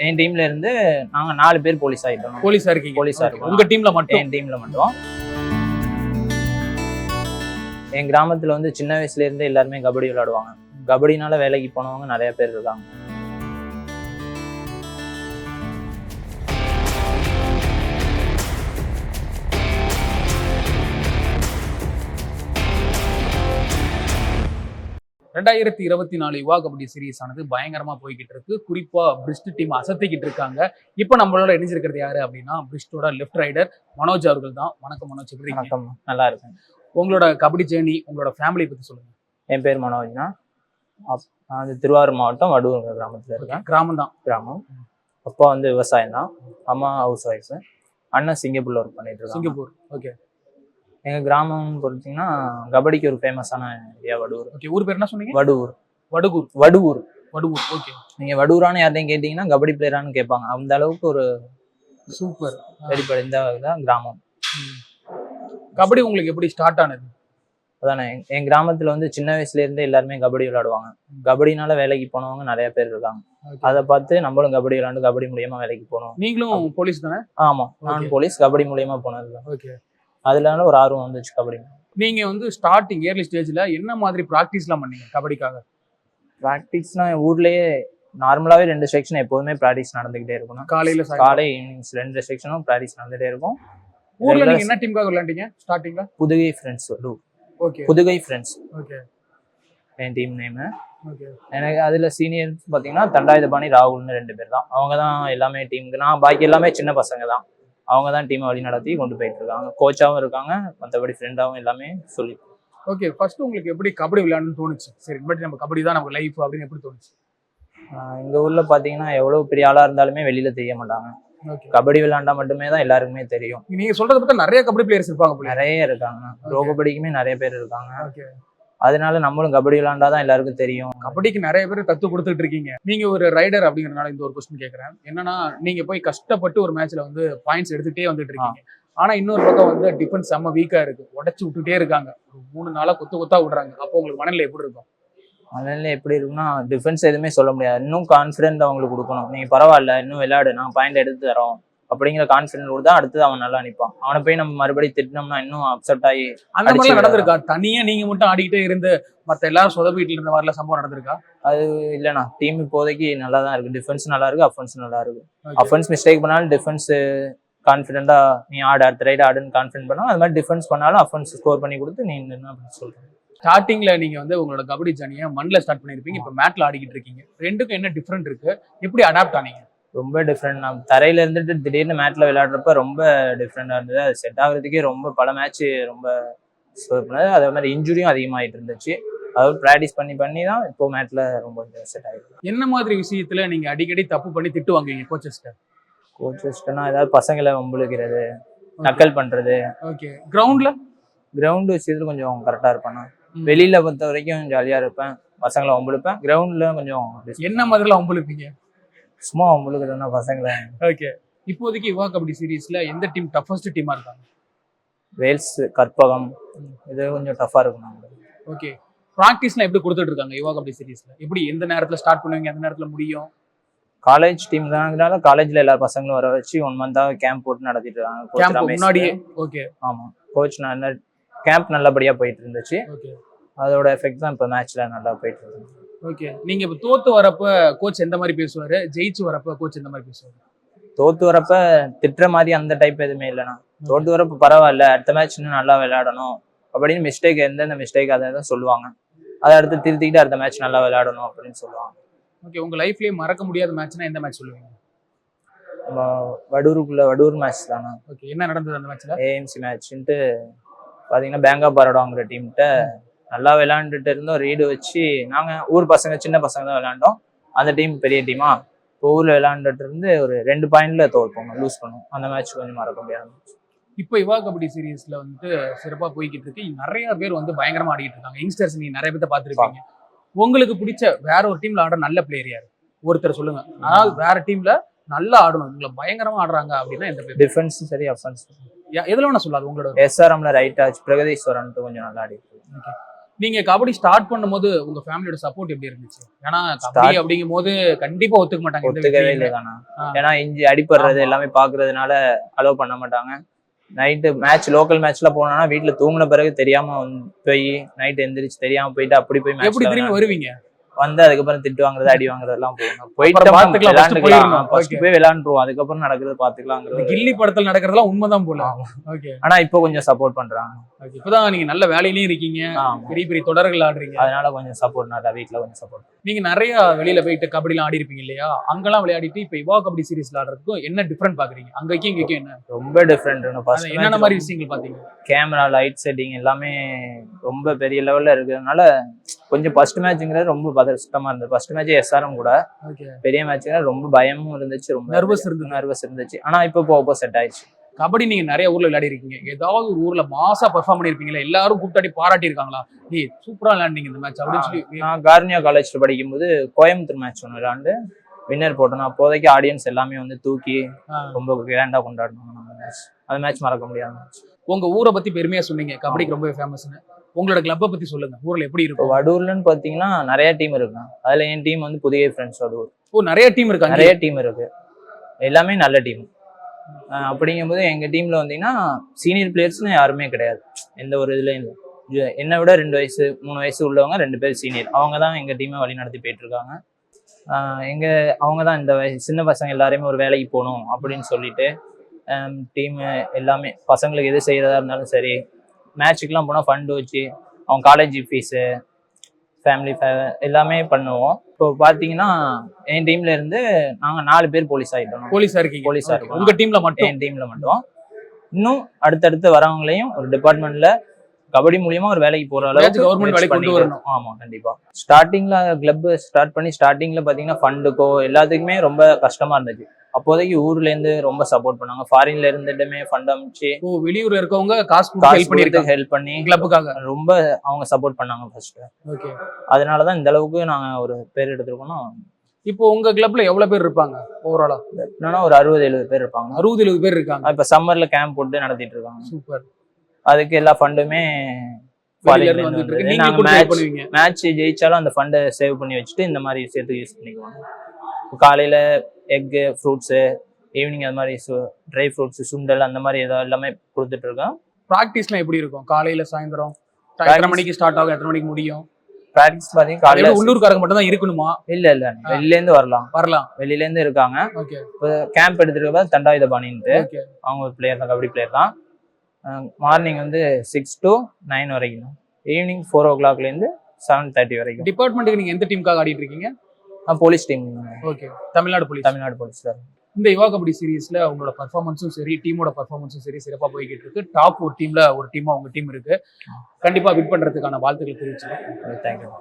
என் டீம்ல இருந்து நாங்க நாலு பேர் போலீஸ் ஆயிட்டோம் போலீஸா இருக்கீங்க. போலீஸா. இருக்கோம். உங்க டீம்ல மட்டும்? என் டீம்ல மட்டும். என் கிராமத்துல வந்து சின்ன வயசுல இருந்தே எல்லாருமே கபடி விளையாடுவாங்க. கபடினால வேலைக்கு போனவங்க நிறைய பேர் இருக்காங்க. ரெண்டாயிரத்தி இருபத்தி நாலு யுவா கபடி சீரிஸ் ஆனது பயங்கரமா போய்கிட்டு இருக்கு. குறிப்பா பிரிஸ்ட் டீம் அசத்திக்கிட்டு இருக்காங்க. இப்போ நம்மளோட இணைஞ்சிருக்கிறது யாரு அப்படின்னா பிரிஸ்டோட லெஃப்ட் ரைடர் மனோஜ் அவர்கள் தான். வணக்கம் மனோஜ் எப்படி? வணக்கம். நல்லா இருக்கேன். உங்களோட கபடி ஜேர்னி உங்களோட ஃபேமிலி பத்தி சொல்லுங்க. என் பேர் மனோஜ்னா நான் வந்து திருவாரூர் மாவட்டம் வடுவூர் கிராமத்துல இருக்கேன். கிராமம் தான். கிராமம். அப்பா வந்து விவசாயம் தான். அம்மா ஹவுஸ் ஒய்ஃப் அண்ணன் சிங்கப்பூர்ல ஒர்க் பண்ணிட்டு இருக்காங்க. சிங்கப்பூர். ஓகே. எங்க கிராமம் பொறுத்தீங்கன்னா கபடிக்கு ஒரு ஃபேமஸான ஏரியா வடுவூர். ஓகே ஊர் பேர் என்ன சொன்னீங்க? வடுவூர். வடுகூர். வடுவூர். வடுவூர் ஓகே. நீங்க வடுவூரான்னு யார்ட்டையும் கேட்டீங்கன்னா கபடி பிளேயரான்னு கேட்பாங்க. அந்த அளவுக்கு ஒரு சூப்பர். வெளிப்படைந்த தான் கிராமம். கபடி உங்களுக்கு எப்படி ஸ்டார்ட் ஆனது? அதானே என்- கிராமத்துல வந்து சின்ன வயசுல இருந்தே எல்லாருமே கபடி விளையாடுவாங்க. கபடினால வேலைக்கு போனவங்க நிறைய பேர் இருக்காங்க. அதை பார்த்து நம்மளும் கபடி விளையாண்டு கபடி மூலியமா வேலைக்கு போனோம். நீங்களும் போலீஸ் தானே? ஆமா. நான். போலீஸ் கபடி மூலியமா போனது ஓகே. அதுல ஒரு ஆர்வம் வந்துச்சு கபடி நீங்க வந்து ஸ்டார்டிங் இயர்லி ஸ்டேஜ்ல என்ன மாதிரி ப்ராக்டிஸ்லாம் பண்ணீங்க கபடிக்காக? ப்ராக்டிஸ்னா ஊர்லயே நார்மலாவே ரெண்டு செக்ஷன் எப்போதுமே ப்ராக்டிஸ் நடந்துகிட்டே இருக்கணும். காலையில. காலை ஈவினிங்ஸ் ரெண்டு செக்ஷனும் ப்ராக்டிஸ் நடந்துட்டே இருக்கும். ஊர்ல நீங்க என்ன டீமுக்காக விளையாண்டீங்க? ஸ்டார்டிங்ல Pudhugai friends Vaduvur okay Pudhugai friends okay என் டீம் நேமு ஓகே எனக்கு அதுல சீனியர்ஸ் பாத்தீங்கன்னா தண்டாயுதபாணி ராகுல்னு ரெண்டு பேர் தான். அவங்க தான் எல்லாமே டீமுக்கு நான் பாக்கி எல்லாமே சின்ன பசங்க தான். அவங்க தான் டீமை வழி நடத்தி கொண்டு போயிட்டு இருக்காங்க. கோச்சாவும் இருக்காங்க. மற்றபடி ஃப்ரெண்டாவும் எல்லாமே சொல்லி ஓகே ஃபர்ஸ்ட் உங்களுக்கு எப்படி கபடி விளையாடணும்னு தோணுச்சு? சரி பட் நம்ம கபடி தான் நமக்கு லைஃப் அப்படின்னு எப்படி தோணுச்சு? ஆஹ் எங்க ஊர்ல பாத்தீங்கன்னா எவ்வளவு பெரிய ஆளா இருந்தாலுமே வெளியில தெரிய மாட்டாங்க. கபடி விளையாண்டா மட்டுமே தான் எல்லாருக்குமே தெரியும். நீங்க சொல்றத பார்த்தா நிறைய கபடி பிளேயர்ஸ் இருப்பாங்க நிறைய இருக்காங்க. ப்ரோ கபடிக்குமே நிறைய பேர் இருக்காங்க. ஓகே அதனால நம்மளும் கபடி விளையாண்டா தான் எல்லாருக்கும் தெரியும். கபடிக்கு நிறைய பேர் கத்து கொடுத்துட்டு இருக்கீங்க. நீங்க ஒரு ரைடர் அப்படிங்கறதுனால இந்த ஒரு கொஸ்டின் கேக்குறேன். என்னன்னா நீங்க போய் கஷ்டப்பட்டு ஒரு மேட்ச்ல வந்து பாயிண்ட்ஸ் எடுத்துட்டே வந்துட்டு இருக்கீங்க. ஆனா இன்னொரு பக்கம் வந்து டிஃபென்ஸ் செம்ம வீக்கா இருக்கு. உடைச்சு விட்டுட்டே இருக்காங்க. ஒரு மூணு நாளா கொத்து கொத்தா விடுறாங்க. அப்போ உங்களுக்கு மனநிலை எப்படி இருக்கும்? அதனால எப்படி இருக்குன்னா டிஃபென்ஸ் எதுவுமே சொல்ல முடியாது. இன்னும் கான்ஃபிடென்ட் அவங்களுக்கு கொடுக்கணும். நீங்க பரவாயில்ல இன்னும் விளையாடு. நான் பாயிண்ட் எடுத்து தரோம் அப்படிங்கிற கான்ஃபிடென்ட் கொடுத்தா அடுத்து அவன் நல்லா நிப்பான். அவனை போய் நம்ம மறுபடியும் திட்டினோம்னா இன்னும் அப்செட் ஆகி அந்த மாதிரி நடந்திருக்கா? தனியா நீங்க மட்டும் ஆடிக்கிட்டே இருந்து மத்த எல்லாரும் சொதப்பிட்டு இருந்த மாதிரிலாம் சம்பவம் நடந்திருக்கா? இல்லைண்ணா. டீம் இப்போதைக்கு நல்லா தான் இருக்கு. டிஃபென்ஸ் நல்லா இருக்கு அஃபென்ஸ் நல்லா இருக்கு. அஃபென்ஸ் மிஸ்டேக் பண்ணாலும் டிஃபென்ஸ் கான்ஃபிடென்ட்டா நீ ஆடு அடுத்த ரைடு ஆடுன்னு கான்ஃபிடென்ட் பண்ணா அது மாதிரி டிஃபென்ஸ் பண்ணாலும் அஃபென்ஸ் ஸ்கோர் பண்ணி கொடுத்து நீ என்ன அப்படின்னு சொல்றேன். ஸ்டார்டிங்ல நீங்க வந்து உங்களோட கபடி ஜர்னியை மண்ணில் ஸ்டார்ட் பண்ணிருப்பீங்க. இப்ப மேட்ல ஆடிக்கிட்டு இருக்கீங்க. ரெண்டுக்கும் என்ன டிஃபரெண்ட் இருக்கு? எப்படி அடாப்ட் ஆனீங்க? ரொம்ப டிஃப்ரெண்ட் நான் தரையில இருந்துட்டு திடீர்னு மேட்ல விளையாடுறப்ப ரொம்ப டிஃப்ரெண்டா இருந்தது. அது செட் ஆகுறதுக்கே ரொம்ப பல மேட்ச் ரொம்ப ஸ்கோர் பண்ணது. அதே மாதிரி இன்ஜுரியும் அதிகமாயிட்டு இருந்துச்சு. அதாவது ப்ராக்டிஸ் பண்ணி பண்ணி தான் இப்போ மேட்ல ரொம்ப செட் ஆயிருக்கு. என்ன மாதிரி விஷயத்துல நீங்க அடிக்கடி தப்பு பண்ணி திட்டு வாங்குவீங்க கோச்சஸ்ட கோச்சஸ்டனா ஏதாவது பசங்களை வம்புழுக்கிறது நக்கல் பண்றது. ஓகே கிரவுண்ட்ல கிரவுண்டு விஷயத்துல கொஞ்சம் கரெக்டா இருப்பேன். வெளியில பொறுத்த வரைக்கும் ஜாலியா இருப்பேன். பசங்களை வம்புழுப்பேன். கிரவுண்ட்ல கொஞ்சம் என்ன மாதிரிலாம் ஒம்பளுப்பீங்க சும்மா வம்புழுக்கிறதுனா பசங்களை? ஓகே இப்போதைக்கு யுவா கபடி சீரீஸ்ல எந்த டீம் டஃபஸ்ட் டீமா இருக்காங்க? வேல்ஸ் கற்பகம் இது கொஞ்சம் டஃபா இருக்கும் நம்மளுக்கு ஓகே ப்ராக்டிஸ்லாம் எப்படி கொடுத்துட்டு இருக்காங்க யுவா கபடி சீரீஸ்ல எப்படி எந்த நேரத்துல ஸ்டார்ட் பண்ணுவீங்க எந்த நேரத்துல முடியும்? காலேஜ் டீம் தானதுனால காலேஜ்ல எல்லா பசங்களும் வர வச்சு ஒன் மந்தா கேம்ப் போட்டு நடத்திட்டு இருக்காங்க. கேம்ப் முன்னாடியே? ஓகே ஆமா. கோச் நல்ல கேம்ப் நல்லபடியா போயிட்டு இருந்துச்சு. ஓகே அதோட எஃபெக்ட் தான் இப்போ மேட்ச்ல நல்லா போயிட்டு இருக்கு. ஓகே நீங்க இப்ப தோத்து வரப்ப கோச் எந்த மாதிரி பேசுவாரு? ஜெயிச்சு வரப்ப கோச் எந்த மாதிரி பேசுவாரு? தோத்து வரப்ப திட்டுற மாதிரி அந்த டைப் எதுவுமே இல்லைண்ணா. தோத்து வரப்ப பரவாயில்ல அடுத்த மேட்ச் இன்னும் நல்லா விளையாடணும். அப்படின்னு மிஸ்டேக் எந்தெந்த மிஸ்டேக் அதை தான் சொல்லுவாங்க. அதை அடுத்து திருத்திக்கிட்டு அடுத்த மேட்ச் நல்லா விளையாடணும் அப்படின்னு சொல்லுவாங்க. ஓகே உங்க லைஃப்லயே மறக்க முடியாத மேட்ச்னா எந்த மேட்ச் சொல்லுவீங்க? நம்ம வடூருக்குள்ள வடூர் மேட்ச் தானே ஓகே என்ன நடந்தது அந்த மேட்ச்ல ஏஎம்சி மேட்ச்ன்ட்டு பார்த்தீங்கன்னா பேங்கா பரோடாங்கிற டீம்கிட்ட நல்லா விளையாண்டுட்டு இருந்தோம் ரீடு வச்சு நாங்கள் ஊர் பசங்க சின்ன பசங்க தான் விளையாண்டோம். அந்த டீம் பெரிய டீமா இப்போ ஊரில் விளையாண்டுட்டு இருந்து ஒரு ரெண்டு பாயிண்ட்ல தோற்போம் லூஸ் பண்ணுவோம் அந்த மேட்ச் கொஞ்சம் மறக்க முடியாது இப்போ யுவா கபடி சீரீஸ்ல வந்துட்டு சிறப்பா போய்கிட்டு இருக்கு. நிறைய பேர் வந்து பயங்கரமா ஆடிட்டு இருக்காங்க. யங்ஸ்டர்ஸ் நீங்க நிறைய பேர்த்த பார்த்துருப்பீங்க. உங்களுக்கு பிடிச்ச வேற ஒரு டீம்ல ஆடுற நல்ல பிளேயர் யாரு? ஒருத்தர் சொல்லுங்க. அதாவது வேற டீம்ல நல்லா ஆடணும். உங்களை பயங்கரமா ஆடுறாங்க அப்படின்னா எந்த பேர் டிஃபென்ஸும் சரி அஃபென்ஸ் எதுல வேணா சொல்லாது உங்களோட. எஸ்ஆர்எம்ல ரைட் ஆச்சு பிரகதீஸ்வரன்ட்டு கொஞ்சம் நல்லா ஆடி. நீங்க கபடி ஸ்டார்ட் பண்ணும்போது உங்க ஃபேமிலியோட சப்போர்ட் எப்படி இருந்துச்சு? ஏன்னா கபடி அப்படிங்கும் போது கண்டிப்பா ஒத்துக்க மாட்டாங்க ஒத்துக்கவே. இல்லை தானே. ஏன்னா இஞ்சி அடிப்படுறது எல்லாமே பாக்குறதுனால அலோவ் பண்ண மாட்டாங்க. நைட்டு மேட்ச் லோக்கல் மேட்ச்ல போனோம்னா வீட்டுல தூங்கின பிறகு தெரியாம போய் நைட் எந்திரிச்சு தெரியாம போயிட்டு அப்படி போய் எப்படி திரும்பி வருவீங்க? வந்து அதுக்கப்புறம் திட்டு வாங்குறது அடி வாங்குறது எல்லாம் போகணும். போயிட்டு போயிடணும். ஃபர்ஸ்ட். போய் விளையாண்டுருவோம். அதுக்கப்புறம் நடக்கிறது பாத்துக்கலாங்கிறது கில்லி படத்துல நடக்கிறதெல்லாம் உண்மைதான் போல. ஓகே ஆனா இப்போ கொஞ்சம் சப்போர்ட் பண்றாங்க. இப்பதான் நீங்க நல்ல வேலையிலயும் இருக்கீங்க. பெரிய பெரிய தொடர்கள் ஆடுறீங்க. அதனால கொஞ்சம் சப்போர்ட் நல்லா வீட்ல கொஞ்சம் சப்போர்ட் நீங்க நிறைய வெளியில போயிட்டு கபடிலாம் ஆடி இருப்பீங்க இல்லையா? அங்கெல்லாம் விளையாடிட்டு இப்ப இவா கபடி சீரிஸ்ல ஆடுறதுக்கும் என்ன டிஃபரெண்ட் பாக்குறீங்க? அங்கேயும் இங்கேயும் என்ன? ரொம்ப டிஃப்ரெண்ட் என்னென்ன மாதிரி விஷயங்கள் பாத்தீங்க? கேமரா லைட் செட்டிங் எல்லாமே ரொம்ப பெரிய லெவல்ல இருக்கிறதுனால கொஞ்சம் ஃபர்ஸ்ட் மேட்ச்ங்கிறது ரொம்ப பதஷ்டமா இருந்தது. ஃபர்ஸ்ட் மேட்ச் எஸ்ஆர்எம் கூட பெரிய மேட்ச்ங்க ரொம்ப பயமும் இருந்துச்சு ரொம்ப Nervous இருந்தது. நர்வஸ் இருந்துச்சு. ஆனா இப்போ போக செட் ஆயிடுச்சு. கபடி நீங்க நிறைய ஊர்ல விளையாடி இருக்கீங்க. ஏதாவது ஒரு ஊர்ல மாசா பெர்ஃபார்ம் பண்ணிருப்பீங்களா? எல்லாரும் கூப்பிட்டாடி பாராட்டி இருக்காங்களா? ஏய் சூப்பரா விளையாண்டீங்க இந்த மேட்ச் அப்படின்னு சொல்லி நான் கார்னியா காலேஜ்ல படிக்கும்போது கோயம்புத்தூர் மேட்ச் ஒன்று விளையாண்டு வின்னர் போட்டோம் அப்போதைக்கு ஆடியன்ஸ் எல்லாமே வந்து தூக்கி. ரொம்ப கிராண்டா கொண்டாடினாங்க அந்த மேட்ச் மறக்க முடியாத மேட்ச் உங்க ஊரை பத்தி பெருமையா சொன்னீங்க. கபடிக்கு ரொம்ப ஃபேமஸ்னு உங்களோட கிளப்பை பத்தி சொல்லுங்க. ஊர்ல எப்படி இருக்கும்? வடூர்லன்னு பாத்தீங்கன்னா நிறைய டீம் இருக்கு அதுல என் டீம் வந்து புதிய ஃப்ரெண்ட்ஸ் வடூர். ஓ நிறைய டீம் இருக்காங்க. நிறைய டீம் இருக்கு. எல்லாமே நல்ல டீம் அப்படிங்கும்போது எங்க டீம்ல வந்தீங்கன்னா சீனியர் பிளேயர்ஸ்னு யாருமே கிடையாது. எந்த ஒரு இதுலயும் இல்லை. என்னை விட ரெண்டு வயசு மூணு வயசு உள்ளவங்க ரெண்டு பேர் சீனியர் அவங்க தான் எங்க டீமை வழி நடத்தி போயிட்டு இருக்காங்க. ஆஹ் எங்க அவங்க தான் இந்த வயசு சின்ன பசங்க எல்லாருமே ஒரு வேலைக்கு போகணும் அப்படின்னு சொல்லிட்டு டீம் எல்லாமே பசங்களுக்கு எது செய்யறதா இருந்தாலும் சரி மேட்சுக்கெல்லாம் போனால் ஃபண்டு வச்சு அவங்க காலேஜ் ஃபீஸு ஃபேமிலி எல்லாமே பண்ணுவோம். இப்போ பார்த்தீங்கன்னா என் டீம்ல இருந்து நாங்கள் நாலு பேர் போலீஸ் ஆகிட்டோம். போலீஸா இருக்கீங்க. போலீஸா Okay. இருக்கோம். உங்க டீம்ல மட்டும்? என் டீம்ல மட்டும். இன்னும் அடுத்தடுத்து வரவங்களையும் ஒரு டிபார்ட்மெண்ட்ல கபடி மூலியமா ஒரு வேலைக்கு போற அளவுக்கு முயற்சி வேலைக்கு கொண்டு வரணும். ஆமா கண்டிப்பா. ஸ்டார்டிங்ல கிளப் ஸ்டார்ட் பண்ணி ஸ்டார்டிங்ல பாத்தீங்கன்னா ஃபண்டுக்கோ எல்லாத்துக்குமே ரொம்ப கஷ்டமா இருந்துச்சு. அப்போதைக்கு ஊர்ல இருந்து ரொம்ப சப்போர்ட் பண்ணாங்க ஃபாரின்ல இருந்துட்டுமே ஃபண்ட் அமைச்சு ஓ வெளியூர்ல இருக்கவங்க காசு ஹெல்ப் பண்ணிருக்காங்க. ஹெல்ப் பண்ணி கிளப்புக்காக ரொம்ப அவங்க சப்போர்ட் பண்ணாங்க ஃபர்ஸ்ட் ஓகே அதனாலதான் இந்த அளவுக்கு நாங்க ஒரு பேர் எடுத்திருக்கோம்னா இப்போ உங்க கிளப்ல எவ்வளவு பேர் இருப்பாங்க ஓவராலா என்னன்னா ஒரு அறுபது எழுபது பேர் இருப்பாங்க. அறுபது எழுபது பேர் இருக்காங்க. இப்ப சம்மர்ல கேம்ப் போட்டு நடத்திட்டு இருக்காங்க. சூப்பர் அதுக்கு எல்லா ஃபண்டுமே மேட்ச் ஜெயிச்சாலும் அந்த ஃபண்டை சேவ் பண்ணி வச்சுட்டு இந்த மாதிரி விஷயத்துக்கு யூஸ் பண்ணிக்குவாங்க. காலையில எக்கு ஃப்ரூட்ஸு ஈவினிங் அது மாதிரி ட்ரை ஃப்ரூட்ஸ் சுண்டல் அந்த மாதிரி ஏதோ எல்லாமே கொடுத்துட்டு இருக்கோம். ப்ராக்டிஸ்லாம் எப்படி இருக்கும்? காலையில சாயந்தரம்? எத்தனை மணிக்கு ஸ்டார்ட் ஆகும்? எத்தனை மணிக்கு முடியும்? ப்ராக்டிஸ் பார்த்தீங்கன்னா காலையில உள்ளூர்காரங்க மட்டும் தான் இருக்கணுமா? இல்ல இல்ல வெளியில இருந்து வரலாம். வரலாம். வெளியில இருந்து இருக்காங்க. ஓகே. இப்போ கேம்ப் எடுத்துருக்க தண்டாயுத பாணின்ட்டு. அவங்க ஒரு பிளேயர் தான் கபடி பிளேயர் தான். மார்னிங் வந்து சிக்ஸ் டு நைன் வரைக்கும். ஈவினிங் ஃபோர் ஓ கிளாக்லேருந்து செவன் தேர்ட்டி வரைக்கும். டிபார்ட்மெண்ட்டுக்கு நீங்க எந்த டீமுக்காக ஆடிட்டு இருக்கீங்க? Police team okay. Tamil Nadu police Tamil Nadu police sir. இந்த யுவா கபடி சீரிஸ்ல உங்களோட பர்ஃபார்மன்ஸும் சரி டீமோட பர்ஃபார்மன்ஸும் சரி சிறப்பா போய்கிட்டு இருக்கு டாப் ஒரு டீம்ல ஒரு டீமா உங்க டீம் இருக்கு. கண்டிப்பா வின் பண்றதுக்கான வாழ்த்துக்கள் தெரிவிச்சுக்கிறேன் தேங்க்யூ